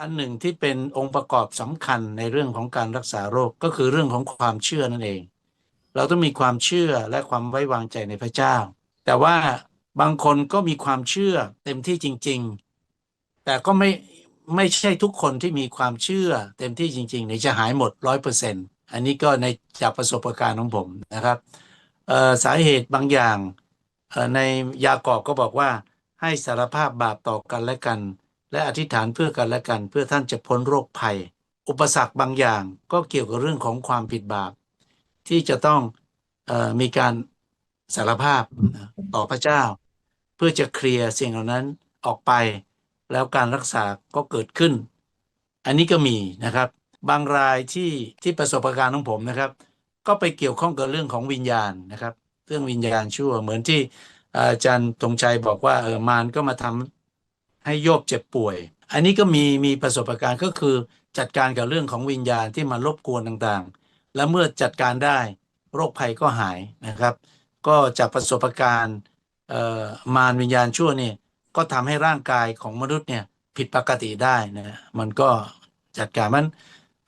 อันหนึ่งที่เป็นองค์ประกอบสำคัญในเรื่องของการรักษาโรคก็คือเรื่องของความเชื่อนั่นเอง เราต้องมีความเชื่อและความไว้วางใจในพระเจ้า แต่ว่าบางคนก็มีความเชื่อเต็มที่จริง ๆ แต่ก็ไม่ไม่ใช่ทุกคนที่มีความเชื่อเต็มที่จริงๆเนี่ยจะหายหมดร้อยเปอร์เซ็นต์อันนี้ก็ในจากประสบการณ์ของผมนะครับเอ่อสาเหตุบางอย่างเอ่อในยากอบก็บอกว่าให้สารภาพบาปต่อกันและกัน และอธิษฐานเพื่อกันและกัน เพื่อท่านจะพ้นโรคภัย อุปสรรคบางอย่างก็เกี่ยวกับเรื่องของความผิดบาป ที่จะต้องออมีการสารภาพต่อพระเจ้า เพื่อจะเคลียร์สิ่งเหล่านั้นออกไป แล้วการรักษาก็เกิดขึ้น อันนี้ก็มีนะครับ บางรายที่ที่ประสบการณ์ของผมนะครับ ก็ไปเกี่ยวข้องกับเรื่องของวิญญาณนะครับ เรื่องวิญญาณชั่วเหมือนที่อาจารย์ธงชัยบอกว่าเออมารก็มาทำ ให้โยบเจ็บป่วย อันนี้ก็มีมีประสบการณ์ก็คือจัดการกับเรื่องของวิญญาณที่มารบกวนต่างๆ และเมื่อจัดการได้โรคภัยก็หายนะครับ ก็จากประสบการณ์มารวิญญาณชั่วเนี่ยก็ทำให้ร่างกายของมนุษย์เนี่ยผิดปกติได้นะมันก็จัดการมัน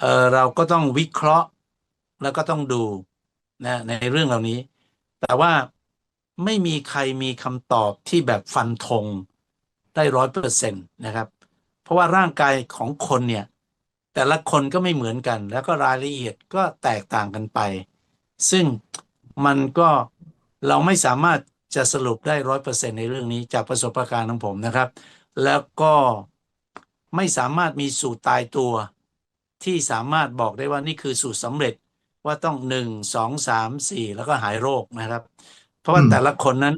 เเราก็ต้องวิเคราะห์ แล้วก็ต้องดูนะในเรื่องเหล่านี้ แต่ว่าไม่มีใครมีคำตอบที่แบบฟันธง ได้ร้อยเปอร์เซ็นต์นะครับ เพราะว่าร่างกายของคนเนี่ย แต่ละคนก็ไม่เหมือนกัน แล้วก็รายละเอียดก็แตกต่างกันไป ซึ่งมันก็เราไม่สามารถจะสรุปได้ร้อยเปอร์เซ็นในเรื่องนี้จากประสบการณ์ของผมนะครับ แล้วก็ไม่สามารถมีสูตรตายตัว ที่สามารถบอกได้ว่านี่คือสูตรสำเร็จว่าต้องหนึ่งสองสามสี่แล้วก็หายโรคนะครับ เพราะว่าแต่ละคนนั้น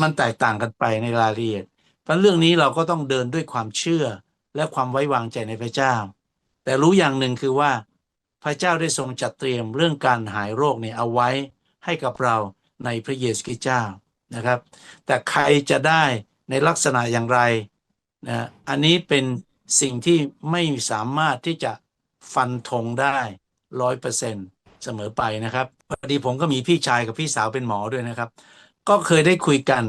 มันแตกต่างกันไปในรายละเอียด เพราะเรื่องนี้เราก็ต้องเดินด้วยความเชื่อและความไว้วางใจในพระเจ้า แต่รู้อย่างหนึ่งคือว่า พระเจ้าได้ทรงจัดเตรียมเรื่องการหายโรคเนี่ยเอาไว้ให้กับเราในพระเยซูคริสต์เจ้านะครับ แต่ใครจะได้ในลักษณะอย่างไรนะอันนี้เป็นสิ่งที่ไม่สามารถที่จะฟันธงได้ร้อยเปอร์เซ็นเสมอไปนะครับพอดีผมก็มีพี่ชายกับพี่สาวเป็นหมอด้วยนะครับ ก็เคยได้คุยกัน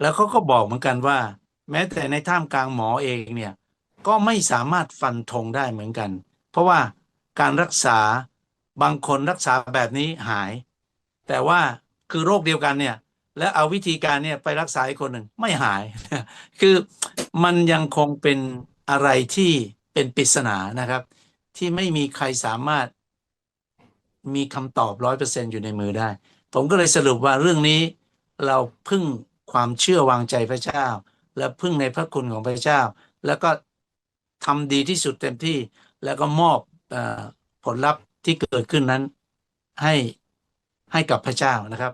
แล้วเขาก็บอกเหมือนกันว่า แม้แต่ในท่ามกลางหมอเองเนี่ยก็ไม่สามารถฟันธงได้เหมือนกัน เพราะว่าการรักษาบางคนรักษาแบบนี้หาย แต่ว่าคือโรคเดียวกันเนี่ยแล้วเอาวิธีการเนี่ยไปรักษาอีกคนหนึ่งไม่หาย คือมันยังคงเป็นอะไรที่เป็นปริศนานะครับ ที่ไม่มีใครสามารถมีคำตอบร้อยเปอร์เซ็นอยู่ในมือได้ ผมก็เลยสรุปว่าเรื่องนี้เราพึ่งความเชื่อวางใจพระเจ้า และพึ่งในพระคุณของพระเจ้า แล้วก็ทำดีที่สุดเต็มที่แล้วก็มอบอผลลัพธ์ที่เกิดขึ้นนั้นให้ให้กับพระเจ้านะครับ